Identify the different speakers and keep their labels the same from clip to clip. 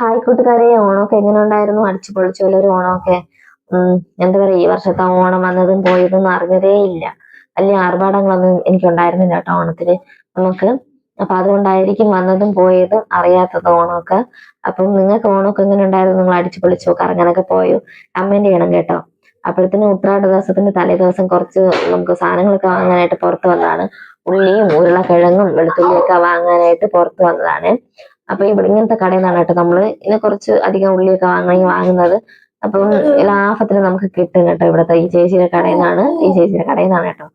Speaker 1: Hi കൂട്ടുകാരെ ഓണമൊക്കെ എങ്ങനെ ഉണ്ടായിരുന്നു അടിച്ചു പൊളിച്ചു ഒരു ഓണമൊക്കെ. എന്താ പറയാ ഈ വർഷത്തെ ഓണം വന്നതും പോയതും അറിഞ്ഞതേ ഇല്ല. വലിയ ആർഭാടങ്ങളൊന്നും എനിക്ക് ഉണ്ടായിരുന്നില്ല കേട്ടോ ഓണത്തിന് നമുക്ക് അപ്പൊ അതുകൊണ്ടായിരിക്കും വന്നതും പോയതും അറിയാത്തത് ഓണമൊക്കെ. അപ്പം നിങ്ങൾക്ക് ഓണമൊക്കെ എങ്ങനെ ഉണ്ടായിരുന്നു നിങ്ങൾ അടിച്ചു പൊളിച്ചോ കറങ്ങാനൊക്കെ പോയോ? കമന്റ് ചെയ്യണം കേട്ടോ. അപ്പോഴത്തേനും ഉത്രാട ദിവസത്തിന്റെ തലേ ദിവസം കുറച്ച് നമുക്ക് സാധനങ്ങളൊക്കെ വാങ്ങാനായിട്ട് പുറത്ത് വന്നതാണ്. ഉള്ളിയും ഉരുളക്കിഴങ്ങും വെളുത്തുള്ളിയൊക്കെ വാങ്ങാനായിട്ട് പുറത്ത് വന്നതാണ്. അപ്പൊ ഇവിടെ ഇങ്ങനത്തെ കടയിൽ നിന്നാണ് കേട്ടോ നമ്മൾ ഇതിനെ കുറച്ച് അധികം ഉള്ളിയൊക്കെ വാങ്ങണമെങ്കിൽ വാങ്ങുന്നത്. അപ്പം ലാഭത്തിന് നമുക്ക് കിട്ടും കേട്ടോ ഇവിടുത്തെ ഈ ചേച്ചിയുടെ കടയിൽ നിന്നാണ് ഈ ചേച്ചിയുടെ കടയിൽ നിന്നാണ് കേട്ടോ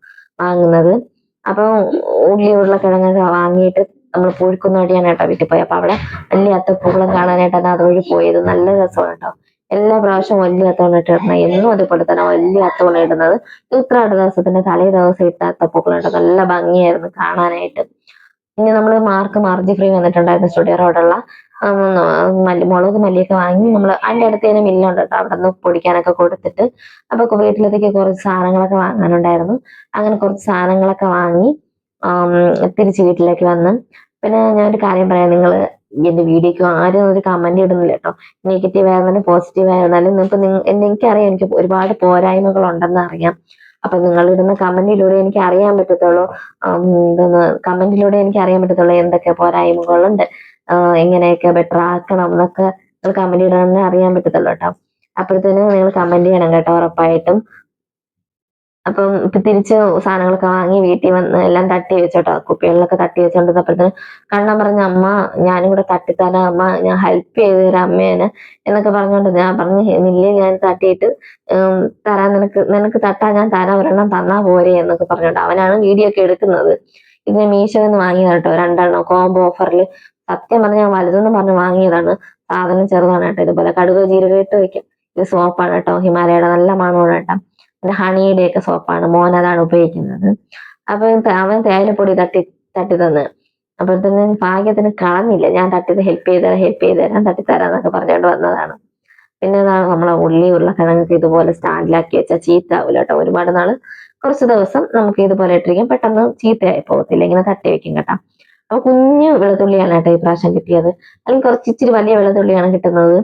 Speaker 1: വാങ്ങുന്നത്. അപ്പം ഉള്ളി ഉരുളക്കിഴങ്ങൊക്കെ വാങ്ങിയിട്ട് നമ്മൾ പുഴുക്കുന്നോടിയാണ് കേട്ടോ വീട്ടിൽ പോയി. അപ്പൊ അവിടെ വലിയ അത്തപ്പൂക്കളം കാണാനായിട്ടാണ് അതുവഴി പോയത്. നല്ല രസമാണ് കേട്ടോ. എല്ലാ പ്രാവശ്യവും വലിയ അത്തവണ ഇട്ടിരുന്നത് എന്നും അതുപോലെ തന്നെ വലിയ അത്തവണ ഇടുന്നത്. ഉത്രാട ദിവസത്തിന്റെ തലേ ദിവസം ഇട്ട അത്തപ്പൂക്കളം കേട്ടോ. നല്ല ഭംഗിയായിരുന്നു കാണാനായിട്ട്. പിന്നെ നമ്മൾ മാർക്ക് മാർജി ഫ്രീ വന്നിട്ടുണ്ടായിരുന്നു സ്റ്റുഡിയോ റോഡുള്ള മല്ലി മുളക് മല്ലിയൊക്കെ വാങ്ങി നമ്മൾ അതിന്റെ അടുത്ത് തന്നെ മില്ലുണ്ട് അവിടെ നിന്ന് പൊടിക്കാനൊക്കെ കൊടുത്തിട്ട്. അപ്പൊ വീട്ടിലത്തേക്ക് കുറച്ച് സാധനങ്ങളൊക്കെ വാങ്ങാനുണ്ടായിരുന്നു. അങ്ങനെ കുറച്ച് സാധനങ്ങളൊക്കെ വാങ്ങി തിരിച്ച് വീട്ടിലേക്ക് വന്ന്. പിന്നെ ഞാൻ ഒരു കാര്യം പറയാം. നിങ്ങൾ എന്റെ വീഡിയോക്ക് ആരും ഒരു കമന്റ് ഇടുന്നില്ല കേട്ടോ. നെഗറ്റീവ് ആയിരുന്നാലും പോസിറ്റീവ് ആയിരുന്നാലും നിങ്ങൾക്ക് എനിക്കറിയാം എനിക്ക് ഒരുപാട് പോരായ്മകൾ ഉണ്ടെന്ന് അറിയാം. അപ്പൊ നിങ്ങൾ ഇടുന്ന കമന്റിലൂടെ എനിക്ക് അറിയാൻ പറ്റത്തുള്ളൂ എന്തെന്ന് കമന്റിലൂടെ എനിക്ക് അറിയാൻ പറ്റത്തുള്ളൂ എന്തൊക്കെ പോരായ്മകളുണ്ട് എങ്ങനെയൊക്കെ ബെറ്റർ ആക്കണം എന്നൊക്കെ നിങ്ങൾ കമന്റ് ഇടാൻ അറിയാൻ പറ്റത്തുള്ളൂ കേട്ടോ. അപ്പോഴത്തേനും നിങ്ങൾ കമന്റ് ചെയ്യണം കേട്ടോ ഉറപ്പായിട്ടും. അപ്പം തിരിച്ച് സാധനങ്ങളൊക്കെ വാങ്ങി വീട്ടിൽ വന്ന് എല്ലാം തട്ടി വെച്ചോട്ടോ കുപ്പികളിലൊക്കെ തട്ടി വെച്ചോണ്ടിരുന്നപ്പോഴത്തേന് കണ്ണൻ പറഞ്ഞ അമ്മ ഞാനും കൂടെ തട്ടിത്തരാം അമ്മ ഞാൻ ഹെൽപ്പ് ചെയ്ത് തരാം അമ്മേനെ എന്നൊക്കെ പറഞ്ഞോണ്ട് ഞാൻ പറഞ്ഞു നില്ലേ ഞാൻ തട്ടിയിട്ട് തരാൻ നിനക്ക് നിനക്ക് തട്ടാ ഞാൻ തരാം ഒരെണ്ണം തന്നാ പോരെ എന്നൊക്കെ പറഞ്ഞോണ്ട് അവനാണ് വീഡിയോ ഒക്കെ എടുക്കുന്നത്. ഇത് മീശോ നിന്ന് വാങ്ങിയതാണ് കേട്ടോ രണ്ടെണ്ണം കോംബോ ഓഫറിൽ സത്യം പറഞ്ഞാൽ ഞാൻ വലുതെന്ന് പറഞ്ഞ് വാങ്ങിയതാണ് സാധനം ചെറുതാണ് കേട്ടോ ഇതുപോലെ. കടുക് ജീരകം ഇട്ട് വെക്കാം. ഇത് സോപ്പാണ് കേട്ടോ ഹിമാലയയുടെ നല്ല മണമാണ് കേട്ടോ. ഹണിയുടെ ഒക്കെ സോപ്പാണ് മോൻ അതാണ് ഉപയോഗിക്കുന്നത്. അപ്പൊ അവൻ തേയിലപ്പൊടി തട്ടി തട്ടി തന്ന്. തന്നെ ഭാഗ്യത്തിന് കളഞ്ഞില്ല. ഞാൻ തട്ടിത് ഹെൽപ്പ് ചെയ്ത് തരാം ഹെൽപ്പ് ചെയ്ത് തരാം തട്ടിത്തരാന്നൊക്കെ പറഞ്ഞുകൊണ്ട് വന്നതാണ്. പിന്നെ നമ്മളെ ഉള്ളി ഉരുളക്കിഴങ്ങൊക്കെ ഇതുപോലെ സ്റ്റാൻഡിലാക്കി വെച്ചാൽ ചീത്ത ആവില്ല കേട്ടോ. ഒരുപാട് നാൾ കുറച്ച് ദിവസം നമുക്ക് ഇതുപോലെ ഇട്ടിരിക്കും. പെട്ടെന്ന് ചീത്തയായി പോകത്തില്ല. ഇങ്ങനെ തട്ടി വെക്കും കേട്ടോ. അപ്പൊ കുഞ്ഞു വെളുത്തുള്ളിയാണ് കേട്ടോ ഈ പ്രാവശ്യം കിട്ടിയത്. അല്ലെങ്കിൽ കുറച്ച് ഇച്ചിരി വലിയ വെളുത്തുള്ളിയാണ് കിട്ടുന്നത്.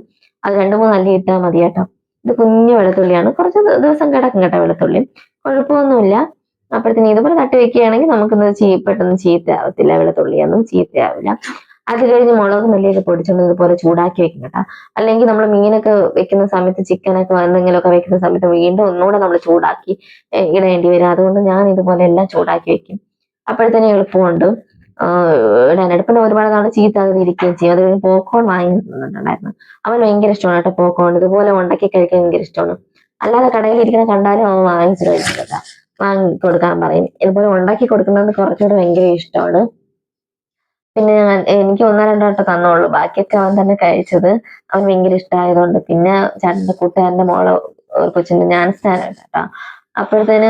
Speaker 1: അത് രണ്ടു മൂന്ന് അല്ലി ഇട്ടാൽ മതി കേട്ടോ ഇത് കുഞ്ഞു വെളുത്തുള്ളിയാണ്. കുറച്ച് ദിവസം കിടക്കും കേട്ടോ വെളുത്തുള്ളി. കുഴപ്പമൊന്നുമില്ല. അപ്പോഴത്തേന് ഇതുപോലെ തട്ടി വെക്കുകയാണെങ്കിൽ നമുക്കിന്ന് ചീ പെട്ടെന്ന് ചീത്തയാവത്തില്ല വെളുത്തുള്ളിയൊന്നും ചീത്തയാവില്ല അത് കഴിഞ്ഞ് മുളക് മല്ലിയൊക്കെ പൊടിച്ചുകൊണ്ട് ഇതുപോലെ ചൂടാക്കി വെക്കും കേട്ടോ. അല്ലെങ്കിൽ നമ്മൾ മീനൊക്കെ വെക്കുന്ന സമയത്ത് ചിക്കനൊക്കെ എന്തെങ്കിലുമൊക്കെ വെക്കുന്ന സമയത്ത് വീണ്ടും ഒന്നുകൂടെ നമ്മൾ ചൂടാക്കി ഇടേണ്ടി വരും. അതുകൊണ്ട് ഞാൻ ഇതുപോലെ എല്ലാം ചൂടാക്കി വെക്കും. അപ്പോഴത്തേനും എളുപ്പമുണ്ട്. പിന്നെ ഒരുപാട് നാളെ ചീത്താതെ ഇരിക്കുകയും ചെയ്യും. അത് പോക്കോൺ വാങ്ങി തന്നിട്ടുണ്ടായിരുന്നു അവൻ ഭയങ്കര ഇഷ്ടമാണ് കേട്ടോ പോക്കോൺ ഇതുപോലെ ഉണ്ടാക്കി കഴിക്കാൻ ഭയങ്കര ഇഷ്ടമാണ്. അല്ലാതെ കടയിൽ ഇരിക്കുന്ന കണ്ടാലും അവൻ വാങ്ങിച്ചു കഴിച്ചില്ല വാങ്ങി കൊടുക്കാൻ പറയും. ഇതുപോലെ ഉണ്ടാക്കി കൊടുക്കുന്നത് കുറച്ചുകൂടെ ഭയങ്കര ഇഷ്ടമാണ്. പിന്നെ ഞാൻ എനിക്ക് ഒന്നോ രണ്ടോ വട്ടം തന്നോളൂ ബാക്കിയൊക്കെ അവൻ തന്നെ കഴിച്ചത് അവൻ ഭയങ്കര ഇഷ്ടമായതുകൊണ്ട്. പിന്നെ ചേട്ടന്റെ കൂട്ടുകാരന്റെ മോൾ കൊച്ചിന്റെ ഞാൻ സ്ഥാനം കേട്ടോ അപ്പോഴത്തേന്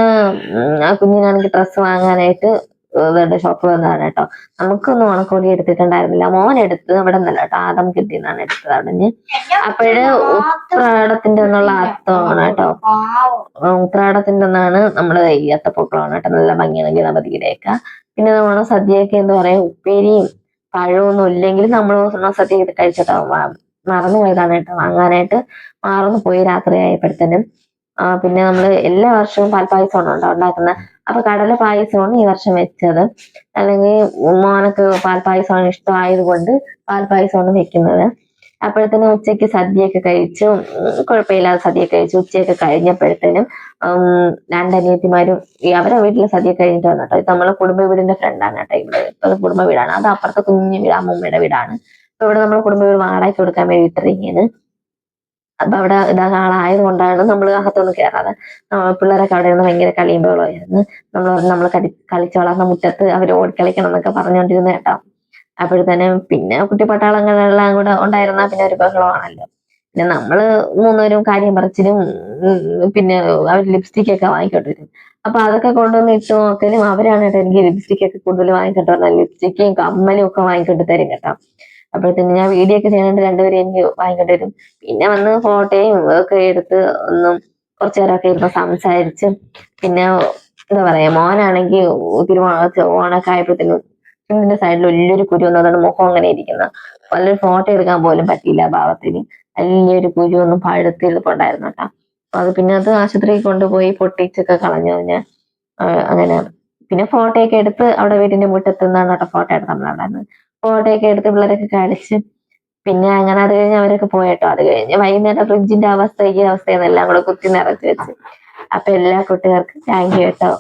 Speaker 1: ആ കുഞ്ഞിനാണെങ്കിൽ ഡ്രസ്സ് വാങ്ങാനായിട്ട് ഇവരുടെ ഷോപ്പ് വന്നതാണ് കേട്ടോ. നമുക്കൊന്നും ഉണക്കോടി എടുത്തിട്ടുണ്ടായിരുന്നില്ല. മോൻ എടുത്ത് അവിടെ നിന്നല്ല കേട്ടോ. ആദം കിട്ടിയെന്നാണ് എടുത്തത് അവിടെ അപ്പോഴ് ഉത്രാടത്തിന്റെ ഒന്നുള്ള അത്തമാണ് കേട്ടോ. ഉത്രാടത്തിന്റെ ഒന്നാണ് നമ്മുടെ ഈ അത്തപ്പൊക്കളമാണ് കേട്ടോ. നല്ല ഭംഗിയാണ് ഗണപതിയുടെയൊക്കെ. പിന്നെ നമ്മൾ സദ്യയൊക്കെ എന്ന് പറയാ ഉപ്പേരിയും പഴമൊന്നും ഇല്ലെങ്കിൽ നമ്മൾ സദ്യ കഴിച്ചിട്ടോ മറന്നു പോയതാണ് കേട്ടോ. വാങ്ങാനായിട്ട് മറന്നു പോയി രാത്രി ആയപ്പോഴത്തേനും. പിന്നെ നമ്മൾ എല്ലാ വർഷവും പാൽപ്പായസമാണ് ഉണ്ടോ ഉണ്ടാക്കുന്നത്. അപ്പൊ കടല പായസമാണ് ഈ വർഷം വെച്ചത്. അല്ലെങ്കിൽ മോനക്ക് പാൽപ്പായസമാണ് ഇഷ്ടമായത് കൊണ്ട് പാൽപ്പായസമാണ് വെക്കുന്നത്. അപ്പോഴത്തേനും ഉച്ചയ്ക്ക് സദ്യയൊക്കെ കഴിച്ചു. കുഴപ്പമില്ലാതെ സദ്യ കഴിച്ചു. ഉച്ചയൊക്കെ കഴിഞ്ഞപ്പോഴത്തേനും രണ്ടനിയത്തിമാരും അവരെ വീട്ടിലെ സദ്യ കഴിഞ്ഞിട്ട് വന്നിട്ടോ? ഇത് നമ്മളെ കുടുംബ വീടിന്റെ ഫ്രണ്ടാണ് കേട്ടോ ഇവിടെ. കുടുംബ വീടാണ്. അത് അപ്പുറത്തെ കുഞ്ഞു വീട് അമ്മൂമ്മയുടെ വീടാണ്. അപ്പൊ ഇവിടെ നമ്മൾ കുടുംബ വീട് വാടകയ്ക്ക് കൊടുക്കാൻ വേണ്ടിയിട്ടിരിക്കുന്നത് അപ്പൊ അവിടെ ഇതാ ആളായത് കൊണ്ടാണ് നമ്മൾ അകത്തൊന്നും കയറാതെ പിള്ളേരൊക്കെ അവിടെ നിന്ന് ഭയങ്കര കളിയും ബഹളമായിരുന്നു നമ്മൾ നമ്മൾ കളി കളിച്ചു വളർന്ന മുറ്റത്ത് അവർ ഓടിക്കളിക്കണം എന്നൊക്കെ പറഞ്ഞുകൊണ്ടിരുന്ന കേട്ടോ. അപ്പോഴത്തേനും പിന്നെ കുട്ടിപ്പട്ടാളങ്ങളെല്ലാം കൂടെ ഉണ്ടായിരുന്ന പിന്നെ ഒരു ബഹളമാണല്ലോ. പിന്നെ നമ്മൾ മൂന്നുപേരും കാര്യം പറിച്ചിനും പിന്നെ അവർ ലിപ്സ്റ്റിക് ഒക്കെ വാങ്ങിക്കൊണ്ടിരുന്നു. അപ്പൊ അതൊക്കെ കൊണ്ടുവന്ന് ഇട്ട് നോക്കലും അവരാണ് കേട്ടോ എനിക്ക് ലിപ്സ്റ്റിക് ഒക്കെ കൂടുതൽ വാങ്ങിക്കൊണ്ട് വന്നത് ലിപ്സ്റ്റിക്കും കമ്മലും ഒക്കെ വാങ്ങിക്കൊണ്ട് തരും കേട്ടോ. അപ്പോഴത്തേന് ഞാൻ വീഡിയോ ഒക്കെ ചെയ്യാനായിട്ട് രണ്ടുപേരും എനിക്ക് വാങ്ങിക്കൊണ്ട് വരും പിന്നെ വന്ന് ഫോട്ടോയും ഒക്കെ എടുത്ത് ഒന്നും കുറച്ചു നേരമൊക്കെ ഇരുന്ന് സംസാരിച്ച് പിന്നെ എന്താ പറയാ മോനാണെങ്കിൽ തിരുവോണ ഓണൊക്കെ ആയപ്പോഴത്തേനും പിന്നെ സൈഡിൽ വലിയൊരു കുരു വന്നതുകൊണ്ട് മുഖം അങ്ങനെ ഇരിക്കുന്ന. വല്ലൊരു ഫോട്ടോ എടുക്കാൻ പോലും പറ്റിയില്ല ഭാവത്തിന്. വലിയൊരു കുരു ഒന്നും പഴുത്തിരിപ്പുണ്ടായിരുന്നു കേട്ടോ. അത് പിന്നെ അത് ആശുപത്രിയിൽ കൊണ്ടുപോയി പൊട്ടിച്ചൊക്കെ കളഞ്ഞു ഞാൻ. അങ്ങനെ. പിന്നെ ഫോട്ടോ ഒക്കെ എടുത്ത് അവിടെ വീടിന്റെ മുറ്റത്ത് നിന്നാണ് കേട്ടോ ഫോട്ടോ എടുത്തിട്ടുണ്ടായിരുന്നത് ഫോട്ടോ ഒക്കെ എടുത്ത് പിള്ളേരൊക്കെ കാണിച്ച്. പിന്നെ അങ്ങനെ അത് കഴിഞ്ഞ് അവരൊക്കെ പോയട്ടോ. അത് കഴിഞ്ഞ് വൈകുന്നേരം ഫ്രിഡ്ജിന്റെ അവസ്ഥ ഈ അവസ്ഥയെന്നെല്ലാം കൂടെ കുത്തി നിറച്ച് വെച്ച്. അപ്പൊ എല്ലാ കുട്ടികൾക്കും താങ്ക് യു കേട്ടോ.